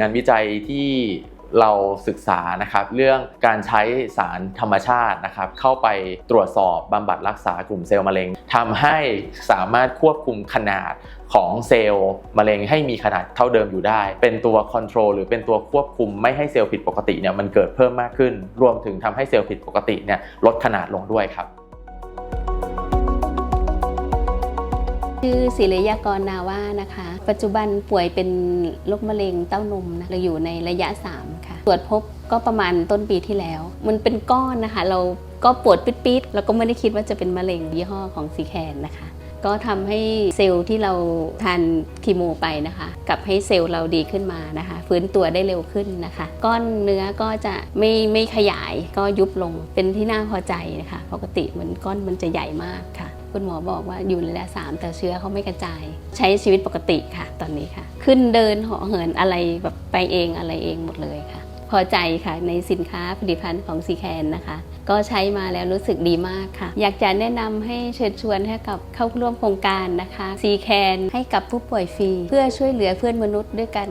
งานวิจัยที่เราศึกษานะครับเรื่องการใช้สารธรรมชาตินะครับเข้าไปตรวจสอบบำบัดรักษากลุ่มเซลล์มะเร็งทำให้สามารถควบคุมขนาดของเซลล์มะเร็งให้มีขนาดเท่าเดิมอยู่ได้ เป็นตัวคอนโทรลหรือเป็นตัวควบคุมไม่ให้เซลล์ผิดปกติเนี่ยมันเกิดเพิ่มมากขึ้น รวมถึงทำให้เซลล์ผิดปกติเนี่ยลดขนาดลงด้วยครับ ชื่อศิริยากรนาว่านะคะ ปัจจุบันป่วยเป็นโรคมะเร็งเต้านมนะเราอยู่ในระยะ 3 ค่ะ ตรวจพบก็ประมาณต้นปีที่แล้ว มันเป็นก้อนนะคะ เราก็ปวดปิดๆเราก็ไม่ได้คิดว่าจะเป็นมะเร็งยี่ห้อของซีแคนนะคะ ก็ทำให้เซลล์ที่เราทานคีโมไปนะคะกลับให้เซลล์เราดีขึ้นมานะคะ ฟื้นตัวได้เร็วขึ้นนะคะ ก้อนเนื้อก็จะไม่ไม่ขยายก็ยุบลงเป็นที่น่าพอใจนะคะ ปกติมันก้อนมันจะใหญ่มากค่ะ คุณหมอบอกว่าอยู่ในระยะสามแต่เชื้อเขาไม่กระจาย ใช้ชีวิตปกติค่ะ ตอนนี้ค่ะ ขึ้นเดินเหาะเหินอะไรแบบไปเองอะไรเองหมดเลยค่ะ พอใจค่ะในสินค้าผลิตภัณฑ์ของซีแคนนะคะ ก็ใช้มาแล้วรู้สึกดีมากค่ะ อยากจะแนะนำให้เชิญชวนให้กับเข้าร่วมโครงการนะคะซีแคนให้กับผู้ป่วยฟรีเพื่อช่วยเหลือเพื่อนมนุษย์ด้วยกัน